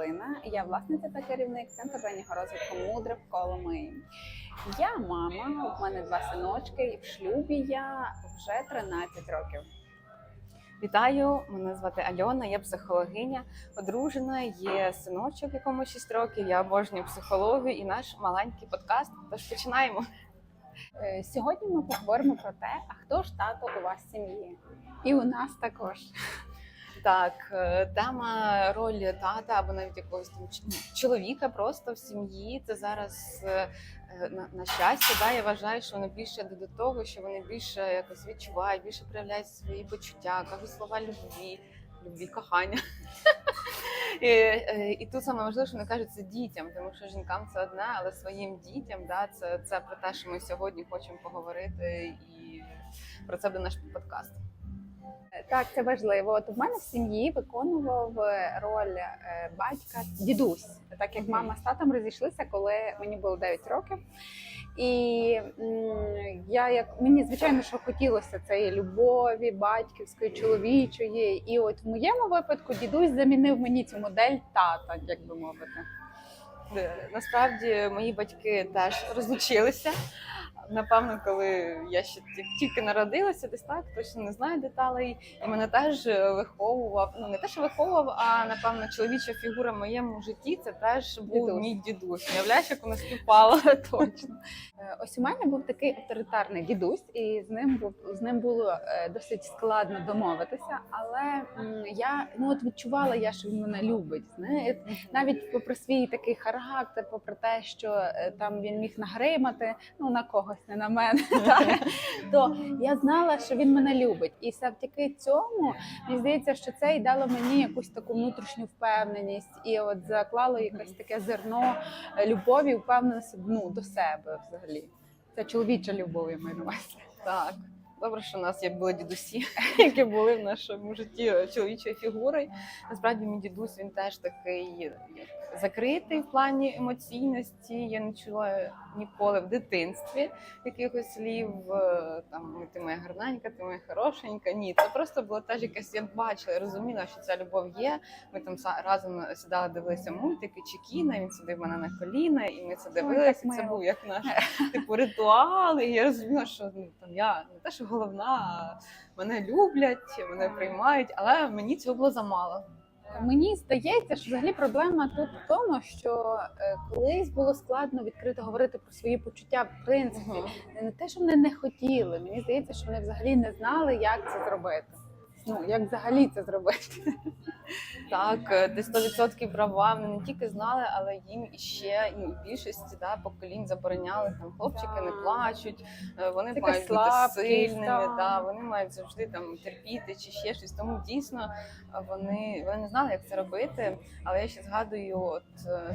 Галина, я власниця та керівник центру раннього розвитку мудре в Коломиї. Я мама, у мене два синочки, і в шлюбі я вже 13 років. Вітаю, мене звати Альона, я психологиня, одружена, є синочок, якому 6 років. Я обожнюю психологію і наш маленький подкаст. Тож починаємо. Е, Сьогодні ми поговоримо про те, а хто ж тато у вас в сім'ї? І у нас також. Так, е, тема ролі тата або навіть якогось там чоловіка просто в сім'ї. Це зараз е, е, на, на щастя. Да, я вважаю, що вони більше до того, що вони більше якось відчувають, більше проявляють свої почуття, кажуть слова любві, любві, кохання. І, і тут саме важливо, що вони кажуть це дітям, тому що жінкам це одне, але своїм дітям, да, це, це про те, що ми сьогодні хочемо поговорити, і про це буде наш подкаст. Так, це важливо. От у мене в сім'ї виконував е, роль е, батька дідусь, так як мама з татом розійшлися, коли мені було 9 років. І я як мені звичайно, що хотілося цієї любові, батьківської, чоловічої. І от в моєму випадку дідусь замінив мені цю модель тата, як би мовити. Е, Насправді мої батьки теж розлучилися. Напевно, коли я ще тільки народилася, десь так точно не знаю деталей. І мене теж виховував. Ну не те, що виховував, а напевно чоловіча фігура в моєму житті це теж був Дідусь. мій дідусь. Уявляєш, як воно співпало точно. Е, Ось у мене був такий авторитарний дідусь, і з ним був з ним було е, досить складно домовитися. Але я ну от відчувала я, що він мене любить. Знаєте, навіть попри свій такий характер, попри те, що е, там він міг нагримати, ну на когось, не на мене. То я знала, що він мене любить, і завдяки цьому мені здається, що це і дало мені якусь таку внутрішню впевненість, і от заклало якесь таке зерно любові, впевненості ну, до себе взагалі. Це чоловіча любов, я маю на увазі. Так. Добре, що у нас є були дідусі, які були в нашому житті чоловічою фігурою. Насправді, мій дідусь він теж такий закритий в плані емоційності. Я не чула ніколи в дитинстві якихось слів е, там ти моя гарненька, ти моя хорошенька. Ні, це просто було теж якесь. Я бачила, я розуміла, що ця любов є. Ми там разом сідали, дивилися мультики чи кіно. Він сидив мене на коліна, і ми це дивилися. Це був як наш типу ритуал. І я розуміла, що ну там я не те, що головна, мене люблять, мене приймають, але мені цього було замало. Мені здається, що взагалі проблема тут в тому, що е, колись було складно відкрито говорити про свої почуття в принципі. Не те, що вони не хотіли. Мені здається, що вони взагалі не знали, як це зробити. Ну як взагалі це зробити. Так, е, ти 100% права. Вони не тільки знали, але їм іще ну, в більшості да, поколінь забороняли там хлопчики не плачуть, е, вони Така мають бути сильними, так. да, вони мають завжди там терпіти чи ще щось. Тому дійсно е, вони, вони не знали, як це робити. Але я ще згадую от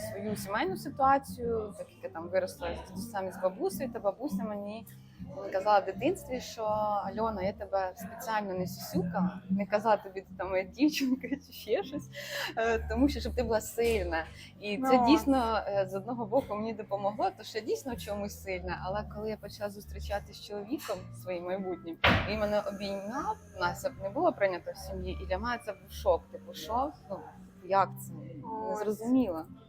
свою сімейну ситуацію, так як я там виросла і з бабусею, та бабуся мені. Казала в дитинстві, що Альона, я тебе спеціально не сюсюкала, не казала тобі ти там моя дівчинка чи ще щось, е, тому що щоб ти була сильна. І це Ну. дійсно е, з одного боку мені допомогло, тому що я дійсно в чомусь сильна. Але коли я почала зустрічатися з чоловіком своїм майбутнім, він мене обійняв, нас не було прийнято в сім'ї, і для мене це був шок. Типу, що? Ну, як це? Не Ось.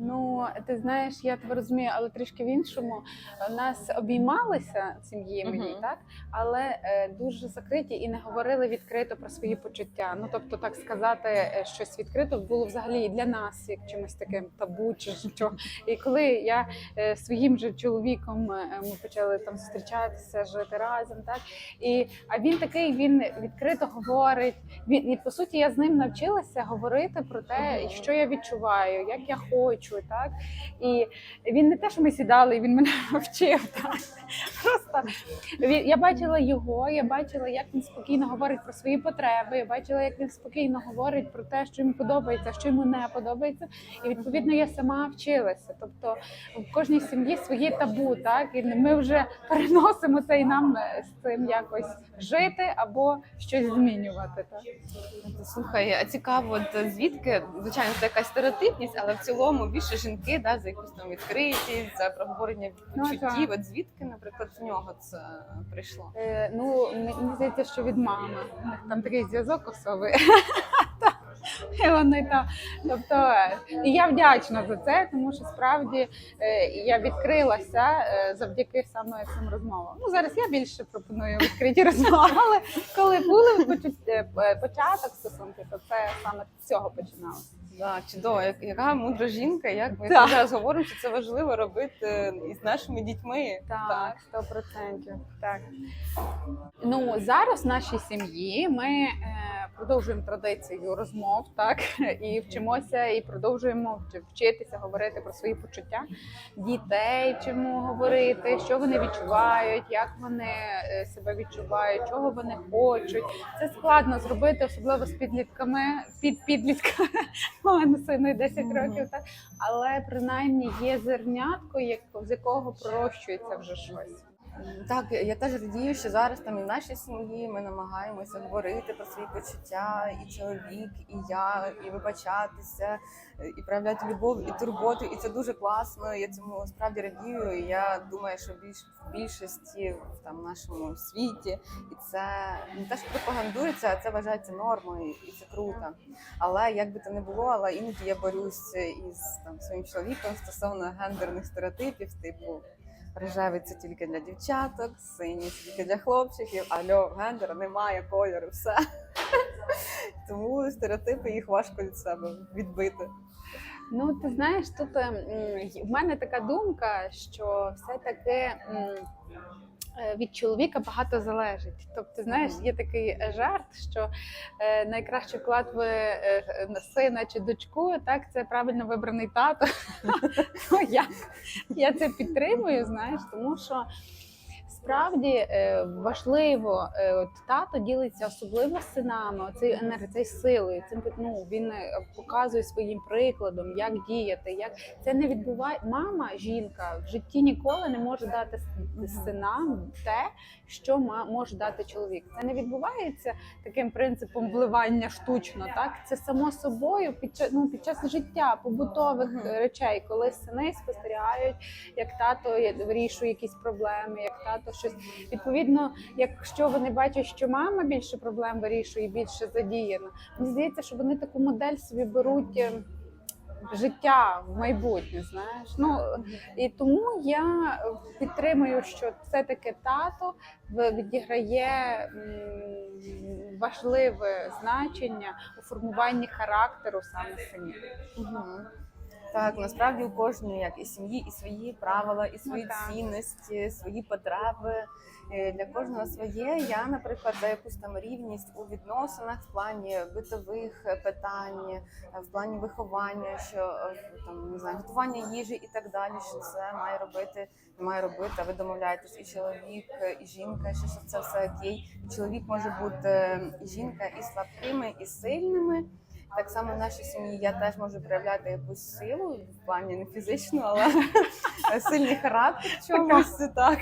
Ну, ти знаєш, я тебе розумію, але трішки в іншому. Нас обіймалися мої, Мгм. так але е, дуже закриті і не говорили відкрито про свої почуття. Ну тобто, так сказати, е, щось відкрито було взагалі і для нас як чимось таким табу чи що. І коли я е, своїм же чоловіком е, ми почали там зустрічатися, жити разом, так і а він такий, він відкрито говорить. Він і по суті, я з ним навчилася говорити про те, що я відчуваю, як я хочу, так і він не те, що ми сідали, він мене вчив. Так просто я бачила його, я бачила, як він спокійно говорить про свої потреби. Я бачила, як він спокійно говорить про те, що йому подобається, що йому не подобається. І відповідно я сама вчилася. Тобто в кожній сім'ї свої табу, так і ми вже переносимо це і нам з цим якось жити або щось змінювати. Так. Слухай, а цікаво, от звідки, звичайно, це якась стереотипність, але в цілому більше жінки да, за якусь там відкритість, за проговорення Ну, почуттів. От звідки, наприклад, в нього це прийшло? Е, ну мені здається, що від мами там такий зв'язок особи. І вони там, тобто, і я вдячна за це, тому що справді е, я відкрилася е, завдяки саме цим розмовам. Ну зараз я більше пропоную відкриті розмови, але коли були е, початок стосунків, то це саме з цього починалося. Да, чудово, яка мудра жінка, як ми Так. зараз говоримо, що це важливо робити із нашими дітьми. Так, сто процентів. Так. Ну зараз в нашій сім'ї ми е, продовжуємо традицію розмов, так і вчимося, і продовжуємо вчитися говорити про свої почуття дітей, чому говорити, що вони відчувають, як вони е, себе відчувають, чого вони хочуть. Це складно зробити, особливо з підлітками, під підлітками. Мене сину 10 років, так але принаймні є зернятко, як з якого пророщується вже щось. Так, я теж радію, що зараз там і в нашій сім'ї ми намагаємося говорити про свої почуття, і чоловік, і я, і вибачатися, і проявляти любов і турботу. І це дуже класно. Я цьому справді радію. І я думаю, що більш в більшості в там нашому світі, і це не те, що пропагандується, а це вважається нормою, і це круто. Але як би то не було, але іноді я борюсь із там своїм чоловіком стосовно гендерних стереотипів, типу. Рожевий це тільки для дівчаток, синій це тільки для хлопчиків, альо, гендера немає кольору, все. Тому стереотипи їх важко від себе відбити. Ну, ти знаєш, тут ем, в мене така думка, що все-таки від чоловіка багато залежить. Тобто, знаєш, є такий е, жарт, що е, найкращий вклад в е, на сина чи дочку, так це правильно вибраний тато. Ну, я, я це підтримую, знаєш, тому що. Справді е, важливо, е, от тато ділиться особливо з синами, цією енергією, силою. Цим ну він е, показує своїм прикладом, як діяти. Як це не відбуває. Мама, жінка в житті ніколи не може дати синам те, що ма- може дати чоловік. Це не відбувається таким принципом вливання штучно. Так це само собою під час ну, під час життя побутових речей, коли сини спостерігають як тато вирішує якісь проблеми, як тато щось. Відповідно, якщо вони бачать, що мама більше проблем вирішує, більше задіяна, мені здається, що вони таку модель собі беруть. е, Життя в майбутнє, знаєш. Ну і тому я підтримую, що все-таки тато відіграє важливе значення у формуванні характеру саме синів. Мгм. Так, насправді у кожної, як і сім'ї, і свої правила, і свої Ну, так. цінності, свої потреби. Е, Для кожного своє. Я, наприклад, за якусь там рівність у відносинах в плані битових питань, в плані виховання, що е, там не знаю, готування їжі і так далі. Що це має робити, не має робити. А ви домовляєтесь і чоловік, і жінка, що, що це все окей. Чоловік може бути і жінка і слабкими, і сильними. Так само в нашій сім'ї я теж можу проявляти якусь силу в плані не фізичну, але сильний характер в чомусь так.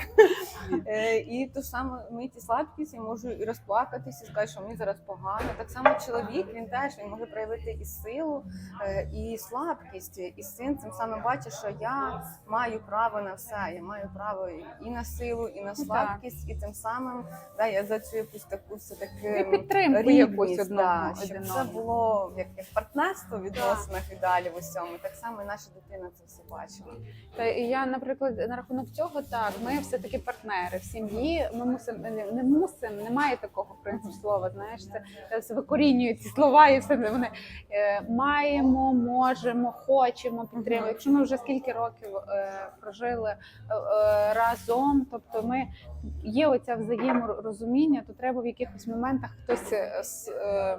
Е, І ту ж саме мить слабкість, я можу і розплакатися, і сказати, що мені зараз погано. Так само чоловік він теж він може проявити і силу, е, і слабкість. І син цим самим бачить, що я маю право на все. Я маю право і на силу, і на слабкість, і тим самим да, я за цю якусь таку все таки підтримку якусь одного да, щоб це було як, як партнерство в відносинах і далі в усьому. Так само і наша дитина це все бачила. Та і я, наприклад, на рахунок цього, так ми все таки партнери в сім'ї. Ми мусимо не, не мусимо, немає такого принципу слова. Знаєш, це, це все викорінює ці слова, і все вони е, маємо, можемо, хочемо підтримувати. Якщо ми вже скільки років е, прожили е, е, разом, тобто ми є оця взаєморозуміння, то треба в якихось моментах хтось е, е,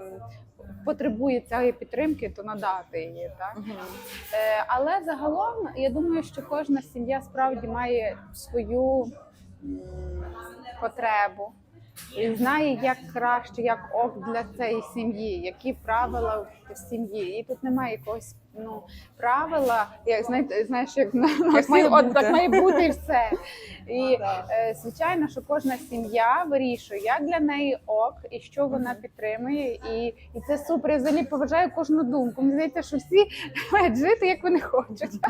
потребує цієї підтримки, то надати її. Так Е, Але загалом я думаю, що кожна сім'я справді має свою м, потребу і знає, як краще, як ок для цієї сім'ї, які правила в сім'ї. І тут немає якогось ну правила, як знаєте, знаєш, як на, Як має от бути. так має бути і все. І е, звичайно, що кожна сім'я вирішує, як для неї ок, і що вона підтримує, і, і це супер. Я взагалі поважаю кожну думку. Мені здається, що всі мають жити, як вони хочуть.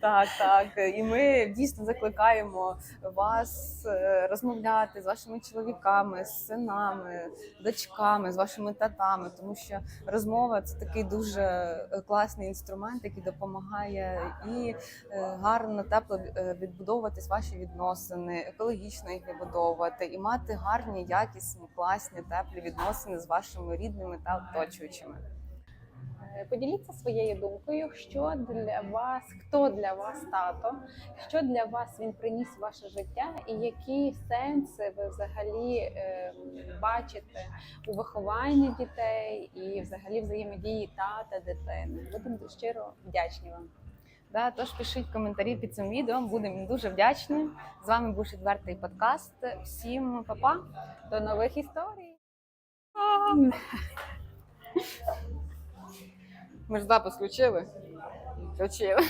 Так, так. І ми дійсно закликаємо вас е, розмовляти з вашими чоловіками, з синами, дочками, з вашими татами, тому що розмова це такий дуже е, класний інструмент, який допомагає і е, гарно, тепло е, відбудовуватись ваші відносини, екологічно їх відбудовувати і мати гарні, якісні, класні, теплі відносини з вашими рідними та оточуючими. Е, Поділіться своєю думкою, що для вас, хто для вас тато, що для вас він приніс в ваше життя, і які сенси ви взагалі е, бачите у вихованні дітей і взагалі взаємодії тата дитини. Будемо щиро вдячні вам. Да, тож пишіть коментарі під цим відео. Будемо дуже вдячні. З вами був відвертий подкаст. Всім па-па! До нових історій. Ми ж запис включили. Включили.